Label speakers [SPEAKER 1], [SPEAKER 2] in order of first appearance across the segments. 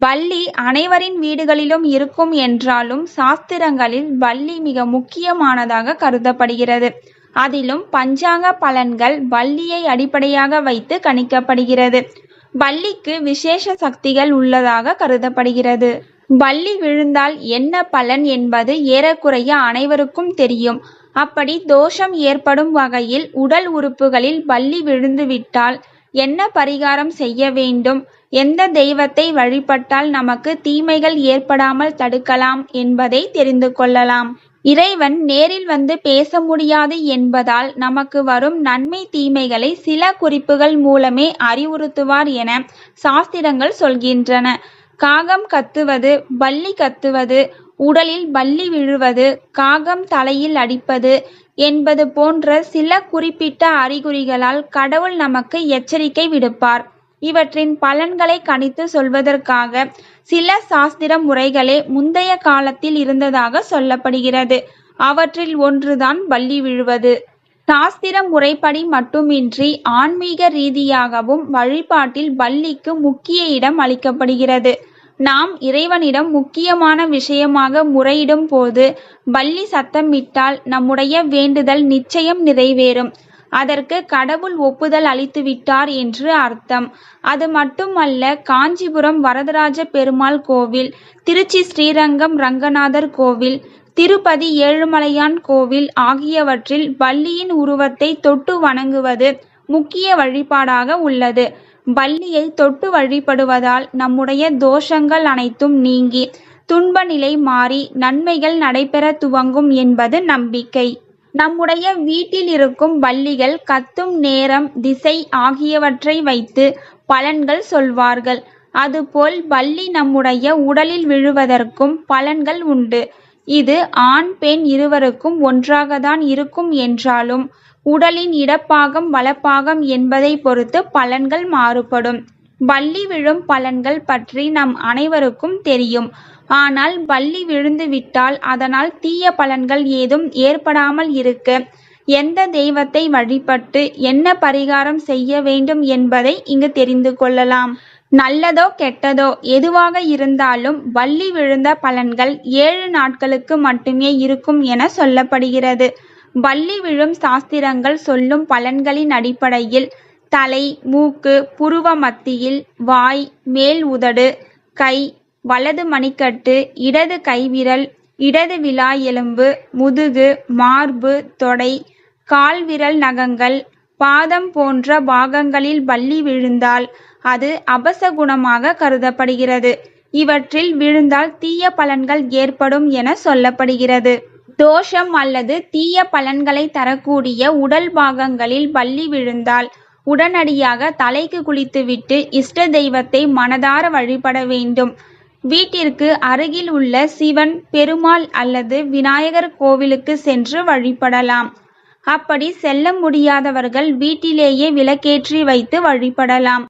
[SPEAKER 1] வள்ளி அனைவரின் வீடுகளிலும் இருக்கும் என்றாலும் சாஸ்திரங்களில் வள்ளி மிக முக்கியமானதாக கருதப்படுகிறது. அதிலும் பஞ்சாங்க பலன்கள் வள்ளியை அடிப்படையாக வைத்து கணிக்கப்படுகிறது. வள்ளிக்கு விசேஷ சக்திகள் உள்ளதாக கருதப்படுகிறது. வள்ளி விழுந்தால் என்ன பலன் என்பது ஏறக்குறைய அனைவருக்கும் தெரியும். அப்படி தோஷம் ஏற்படும் வகையில் உடல் உறுப்புகளில் வள்ளி விழுந்துவிட்டால் என்ன பரிகாரம் செய்ய வேண்டும் எந்த தெய்வத்தை வழிபட்டால் நமக்கு தீமைகள் ஏற்படாமல் தடுக்கலாம் என்பதை தெரிந்து கொள்ளலாம். இறைவன் நேரில் வந்து பேச முடியாது என்பதால் நமக்கு வரும் நன்மை தீமைகளை சில குறிப்புகள் மூலமே அறிவுறுத்துவார் என சாஸ்திரங்கள் சொல்கின்றன. காகம் கத்துவது பல்லி கத்துவது உடலில் பள்ளி விழுவது காகம் தலையில் அடிப்பது என்பது போன்ற சில குறிப்பிட்ட அறிகுறிகளால் கடவுள் நமக்கு எச்சரிக்கை விடுப்பார். இவற்றின் பலன்களை கணித்து சொல்வதற்காக சில சாஸ்திர முறைகளே முந்தைய காலத்தில் இருந்ததாக சொல்லப்படுகிறது. அவற்றில் ஒன்றுதான் பள்ளி விழுவது. சாஸ்திர முறைப்படி மட்டுமின்றி ஆன்மீக ரீதியாகவும் வழிபாட்டில் பள்ளிக்கு முக்கிய இடம் அளிக்கப்படுகிறது. நாம் இறைவனிடம் முக்கியமான விஷயமாக முறையிடும் போது பள்ளி சத்தமிட்டால் நம்முடைய வேண்டுதல் நிச்சயம் நிறைவேறும். அதற்கு கடவுள் ஒப்புதல் அளித்துவிட்டார் என்று அர்த்தம். அது மட்டுமல்ல காஞ்சிபுரம் வரதராஜ பெருமாள் கோவில் திருச்சி ஸ்ரீரங்கம் ரங்கநாதர் கோவில் திருப்பதி ஏழுமலையான் கோவில் ஆகியவற்றில் பள்ளியின் உருவத்தை தொட்டு வணங்குவது முக்கிய வழிபாடாக உள்ளது. வள்ளியை தொட்டு வழிபடுவதால் நம்முடைய தோஷங்கள் அனைத்தும் நீங்கி துன்ப நிலை மாறி நன்மைகள் நடைபெற துவங்கும் என்பது நம்பிக்கை. நம்முடைய வீட்டில் இருக்கும் வள்ளிகள் கத்தும் நேரம் திசை ஆகியவற்றை வைத்து பலன்கள் சொல்வார்கள். அதுபோல் வள்ளி நம்முடைய உடலில் விழுவதற்கும் பலன்கள் உண்டு. இது ஆண் பெண் இருவருக்கும் ஒன்றாகத்தான் இருக்கும் என்றாலும் உடலின் இடப்பாகம் வலப்பாகம் என்பதைப் பொறுத்து பலன்கள் மாறுபடும். பல்லி விழும் பலன்கள் பற்றி நம் அனைவருக்கும் தெரியும். ஆனால் பல்லி விழுந்துவிட்டால் அதனால் தீய பலன்கள் ஏதும் ஏற்படாமல் இருக்க எந்த தெய்வத்தை வழிபட்டு என்ன பரிகாரம் செய்ய வேண்டும் என்பதை இங்கு தெரிந்து கொள்ளலாம். நல்லதோ கெட்டதோ எதுவாக இருந்தாலும் பல்லி விழுந்த பலன்கள் ஏழு நாட்களுக்கு மட்டுமே இருக்கும் என சொல்லப்படுகிறது. வள்ளி விழும் சாஸ்திரங்கள் சொல்லும் பலன்களின் அடிப்படையில் தலை மூக்கு புருவ மத்தியில் வாய் மேல் உதடு கை வலது மணிக்கட்டு இடது கைவிரல் இடது விலா எலும்பு முதுகு மார்பு தொடை கால்விரல் நகங்கள் பாதம் போன்ற பாகங்களில் வள்ளி விழுந்தால் அது அபசகுணமாக கருதப்படுகிறது. இவற்றில் விழுந்தால் தீய பலன்கள் ஏற்படும் என சொல்லப்படுகிறது. தோஷம் அல்லது தீய பலன்களை தரக்கூடிய உடல் பாகங்களில் பல்லி விழுந்தால் உடனடியாக தலைக்கு குளித்துவிட்டு இஷ்ட தெய்வத்தை மனதார வழிபட வேண்டும். வீட்டிற்கு அருகில் உள்ள சிவன் பெருமாள் அல்லது விநாயகர் கோவிலுக்கு சென்று வழிபடலாம். அப்படி செல்ல முடியாதவர்கள் வீட்டிலேயே விளக்கேற்றி வைத்து வழிபடலாம்.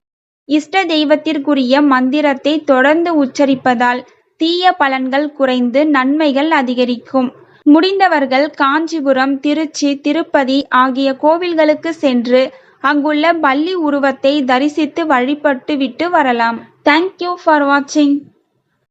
[SPEAKER 1] இஷ்ட தெய்வத்திற்குரிய மந்திரத்தை தொடர்ந்து உச்சரிப்பதால் தீய பலன்கள் குறைந்து நன்மைகள் அதிகரிக்கும். முடிந்தவர்கள் காஞ்சிபுரம் திருச்சி திருப்பதி ஆகிய கோவில்களுக்கு சென்று அங்குள்ள பள்ளி உருவத்தை தரிசித்து வழிபட்டு விட்டு வரலாம். தேங்க் யூ ஃபார் வாட்சிங்